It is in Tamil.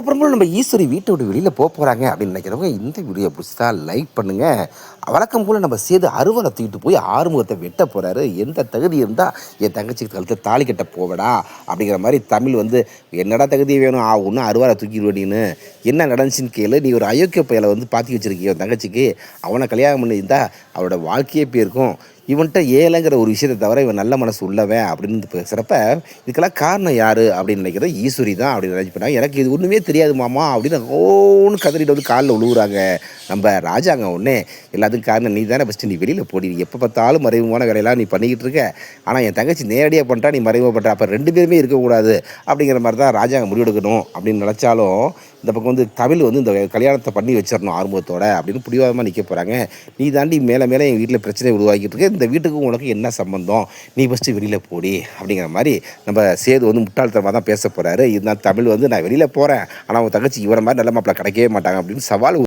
அதுக்கப்புறமும் நம்ம ஈஸ்வரி வீட்டை விட்டு வெளியில் போக போகிறாங்க அப்படின்னு நினைக்கிறவங்க இந்த வீடியோ பிடிச்சா லைக் பண்ணுங்கள் வழக்கம் போல் நம்ம சேது அறுவலை தூக்கிட்டு போய் ஆறுமுகத்தை வெட்ட போகிறாரு எந்த தகுதி இருந்தால் என் தங்கச்சிக்கு கழுத்து தாலி கட்ட போவடா அப்படிங்கிற மாதிரி தமிழ் வந்து என்னடா தகுதி வேணும்? ஆ ஒன்று அறுவாலை என்ன நடந்துச்சுன்னு கேளு. நீ ஒரு அயோக்கிய பயலை வந்து பார்த்து வச்சுருக்கிய தங்கச்சிக்கு. அவனை கல்யாணம் பண்ணியிருந்தா அவரோட வாழ்க்கையே போயிருக்கும். இவன்கிட்ட ஏழைங்கிற ஒரு விஷயத்தை தவிர இவன் நல்ல மனசு உள்ளவன் அப்படின்னு பேசுகிறப்ப இதுக்கெல்லாம் காரணம் யார் அப்படின்னு நினைக்கிறது ஈஸ்வரி தான் அப்படின்னு நினைச்சுப்பேன் எனக்கு இது ஒன்றுமே தெரியாது மாமா அப்படின்னு ஓன்னு கதறிட்டு வந்து காலில் உழுவுறாங்க. நம்ம ராஜாங்க ஒன்றே எல்லாத்துக்கும் காரணம் நீ தானே ஃபஸ்ட்டு நீ வெளியில் போடி எப்போ பார்த்தாலும் மறைமுகமான வேலையெல்லாம் நீ பண்ணிக்கிட்டு இருக்க. ஆனால் என் தங்கச்சி நேரடியாக பண்ணிட்டா நீ மறைமுக பண்ணுற அப்போ ரெண்டு பேருமே இருக்கக்கூடாது அப்படிங்கிற மாதிரி தான் ராஜாங்க முடிவெடுக்கணும் அப்படின்னு நினச்சாலும் இந்த பக்கம் வந்து தமிழ் வந்து இந்த கல்யாணத்தை பண்ணி வச்சிடணும் ஆர்வத்தோட அப்படின்னு பிடிவாதமாக நிற்க போகிறாங்க நீ தாண்டி மேலே மேலே எங்கள் வீட்டில் பிரச்சனை உருவாக்கிட்டு இருக்கு. இந்த வீட்டுக்கு உனக்கு என்ன சம்பந்தம்? நீ ஃபஸ்ட்டு வெளியில் போடி அப்படிங்கிற மாதிரி நம்ம சேது வந்து முட்டாள்தனமாக தான் பேச போகிறாரு இருந்தாலும் தமிழ் வந்து நான் வெளியில் போகிறேன் ஆனால் அவன் தங்கச்சி இவரை மாதிரி நல்ல மாப்பிள்ள கிடைக்கவே மாட்டாங்க அப்படின்னு சவால்